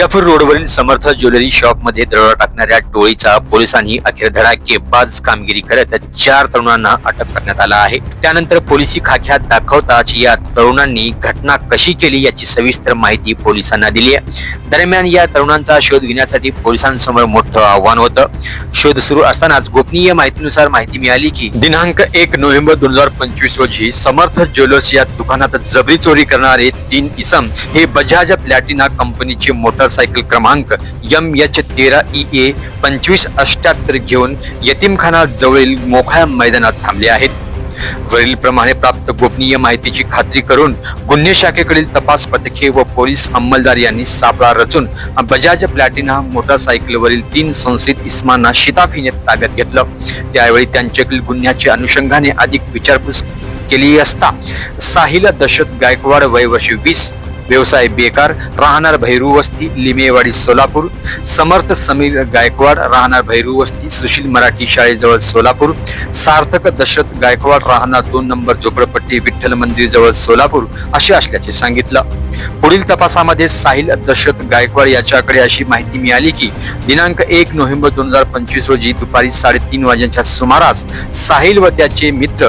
विजापूर रोडवरील समर्थ ज्वेलरी शॉपमध्ये दरोडा टाकणाऱ्या टोळीचा पोलिसांनी अखेर धडाकेबाज कामगिरी करत चार तरुणांना अटक करण्यात आला आहे. त्यानंतर पोलिसी खाक्यात दाखवताच या तरुणांनी घटना कशी केली याची सविस्तर माहिती पोलिसांना दिली आहे. दरम्यान या तरुणांचा शोध घेण्यासाठी पोलिसांसमोर मोठं आव्हान होतं. शोध सुरू असतानाच गोपनीय माहितीनुसार माहिती मिळाली की दिनांक एक नोव्हेंबर दोन हजार पंचवीस रोजी समर्थ ज्वेलर्स या दुकानात जबरी चोरी करणारे तीन इसम हे बजाज प्लॅटिना कंपनीचे मोटर मोटरसायकल क्रमांक यम एच तेरा ई ए पंचवीस अष्ट्याहत्तर घेऊन यतीमखाना जवळील मोकळ्या मैदानात थांबले आहेत. वरील प्रमाणे प्राप्त गोपनीय माहितीची खात्री करून गुन्हे शाखेकडील तपास पथके व पोलीस अंमलदार यांनी सापळा रचून बजाज प्लॅटिना मोटरसायकलवरील तीन संशयित इस्मांना शिताफीने ताब्यात घेतलं. त्यावेळी त्यांच्याकडील गुन्ह्याच्या अनुषंगाने अधिक विचारपूस केली असता साहिल दशरथ गायकवाड वय वर्ष वीस व्यवसाय बेकार राहणार भैरू वस्ती लिमेवाडी सोलापूर. समर्थ समीर गायकवाड राहणार भैरू वस्ती सुशील मराठी शाळेजवळ सोलापूर. सार्थक दशरथ गायकवाड राहणार दोन नंबर झोपडपट्टी विठ्ठल मंदिर जवळ सोलापूर असे असल्याचे सांगितलं. पुढील तपासामध्ये साहिल दशरथ गायकवाड याच्याकडे अशी माहिती मिळाली की दिनांक एक नोव्हेंबर दोन हजार पंचवीस रोजी दुपारी साडेतीन वाजेच्या सुमारास साहिल व त्याचे मित्र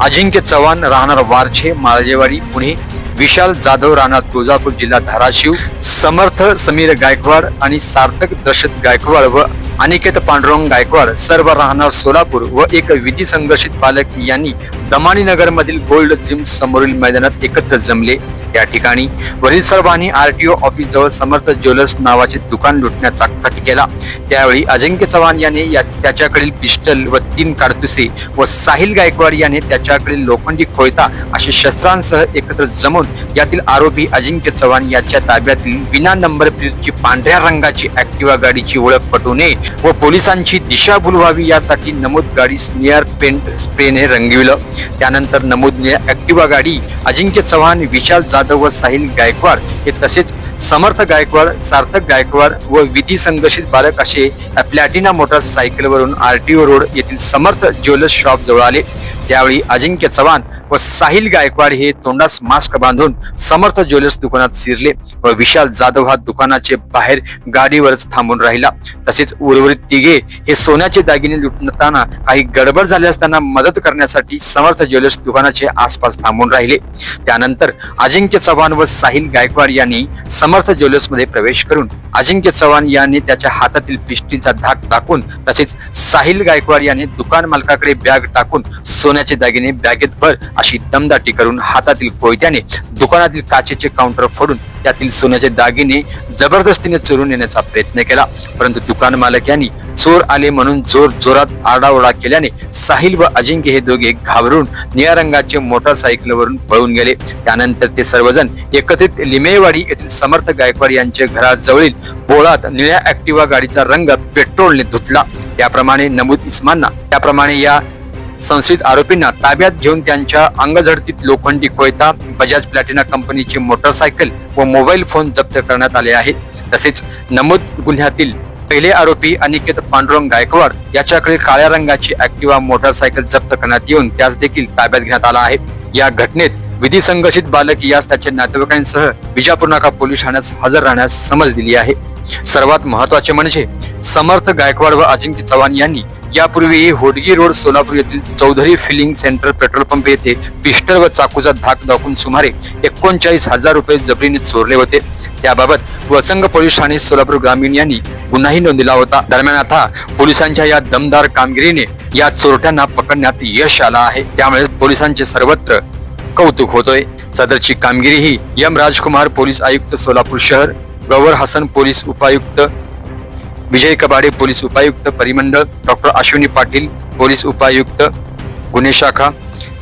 अजिंक्य चव्हाण राहणार वारछे माळजेवाडी पुणे विशाल जाधव राणा तुळजापूर जिल्हा धाराशिव समर्थ समीर गायकवाड आणि सार्थक दशरथ गायकवाड व अनिकेत पांडुरंग गायकवाड सर्व राहणार सोलापूर व एक विधी संघर्षित पालक यांनी दमाणी नगरमधील गोल्ड जिम समोरील मैदानात एकत्र जमले. त्या ठिकाणी. वरील सर्वांनी आरटीओ ऑफिस जवळ समर्थ ज्वेलर्स नावाचे दुकान लुटण्याचा कट केला. त्यावेळी अजिंक्य चव्हाण याने या त्याच्याकडील पिस्टल व तीन कारतुसे व साहिल गायकवाड याने त्याच्याकडील लोखंडी कोयता अशी शस्त्रांसह एकत्र जमून यातील आरोपी अजिंक्य चव्हाण याच्या ताब्यातील विना नंबर प्लेटची पांढऱ्या रंगाची ऍक्टिवा गाडीची ओळख पटू नये व पोलिसांची दिशाभूल व्हावी यासाठी नमूद गाडी स्नेअर पेंट स्प्रेने रंगविलं. त्यानंतर नमूद ऍक्टिवा गाडी अजिंक्य चव्हाण विशाल जाधव व साहिल गायकवाड हे तसेच समर्थ गायकवाड सार्थक गायकवाड व विधी संघर्षित बालक असे प्लॅटिना मोटरसायकलवरून आरटीओ रोड येथील समर्थ ज्वेलर्स शॉप जवळ आले. त्यावेळी अजिंक्य चव्हाण व साहिल गायकवाड हे तोंडास मास्क बांधून समर्थ ज्वेलर्स दुकानात शिरले व विशाल जाधव हा दुकानाचे बाहेर गाडीवरच थांबून राहिला. तसेच उर्वरित तिघे हे सोन्याचे दागिने लुटताना काही गडबड झाल्यास असताना मदत करण्यासाठी समर्थ ज्वेलर्स दुकानाचे आसपास थांबून राहिले. त्यानंतर अजिंक्य चव्हाण व साहिल गायकवाड यांनी समर्थ ज्वेलर्समध्ये प्रवेश करून अजिंक्य चव्हाण यांनी त्याच्या हातातील पिष्टीचा धाक टाकून तसेच साहिल गायकवाड याने दुकान मालकाकडे बॅग टाकून सोन्याचे दागिने बॅगेत भर अशी दमदाटी करून हातातील कोयत्याने दुकानातील काचेचे काउंटर फोडून त्यातील सोन्याचे दागिने जबरदस्तीने चोरून नेण्याचा प्रयत्न केला. परंतु दुकान मालक यांनी चोर आले म्हणून जोर जोरात आरडाओरडा केल्याने साहिल व अजिंक्य हे दोघे घाबरून निळ्या रंगाचे मोटरसायकलवरून पळून गेले. त्यानंतर ते सर्वजण एकत्रित लिमेवाडी येथील समर्थ गायकवाड यांच्या घराजवळील बोळात निळ्या ऍक्टिवा गाडीचा रंग पेट्रोलने धुतला. त्याप्रमाणे नमूद इस्मांना त्याप्रमाणे या संशयित आरोपींना ताब्यात घेऊन त्यांच्या अंगझडतीत लोखंडी कोयता बजाज प्लॅटिना कंपनीची मोटरसायकल व मोबाईल फोन जप्त करण्यात आले आहे तसेच नमूद गुन्ह्यातील पहिले आरोपी अनिकेत पांडुरंग गायकवाड याच्याकडे काळ्या रंगाची ऍक्टिवा मोटरसायकल जप्त करण्यात येऊन त्यास देखील ताब्यात घेण्यात आला आहे. या घटनेत विधी संघर्षित बालक यास त्याच्या नातेवाईकांसह विजापूर नाका पोलीस ठाण्यास हजर राहण्यास समज दिली आहे. सर्वात महत्त्वाचे म्हणजे समर्थ गायकवाड व अजिंक्य चव्हाण यांनी यापूर्वी होडगी रोड सोलापूर येथील Chaudhari filling centre petrol pump येथे पिस्टल व चाकूचा धाक दाखवून सुमारे एकोणचाळीस हजार रुपये जबरीने चोरले होते. त्याबाबत वसंग पोलीस ठाणे सोलापूर ग्रामीण यांनी गुन्हाही नोंदला होता. दरम्यान आता पोलिसांच्या या दमदार कामगिरीने या चोरट्यांना पकडण्यात यश आलं आहे. त्यामुळे पोलिसांचे सर्वत्र कौतुक होतोय. सदरची कामगिरी ही यम राजकुमार पोलीस आयुक्त सोलापूर शहर गवर हसन पोलीस उपायुक्त विजय कबाडे पोलीस उपायुक्त परिमंडळ डॉक्टर अश्विनी पाटील पोलीस उपायुक्त गुन्हे शाखा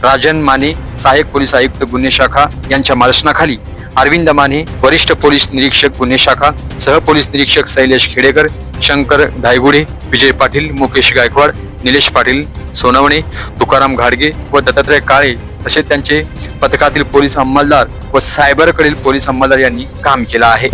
राजन माने सहाय्यक पोलीस आयुक्त गुन्हे शाखा यांच्या मार्गदर्शनाखाली अरविंद माने वरिष्ठ पोलीस निरीक्षक गुन्हे शाखा सह पोलीस निरीक्षक शैलेश खेडेकर शंकर धायगुडे विजय पाटील मुकेश गायकवाड निलेश पाटील सोनवणे तुकाराम घाडगे व दत्तात्रय काळे तसेच त्यांचे पथकातील पोलीस अंमलदार व सायबरकडील पोलीस अंमलदार यांनी काम केलं आहे.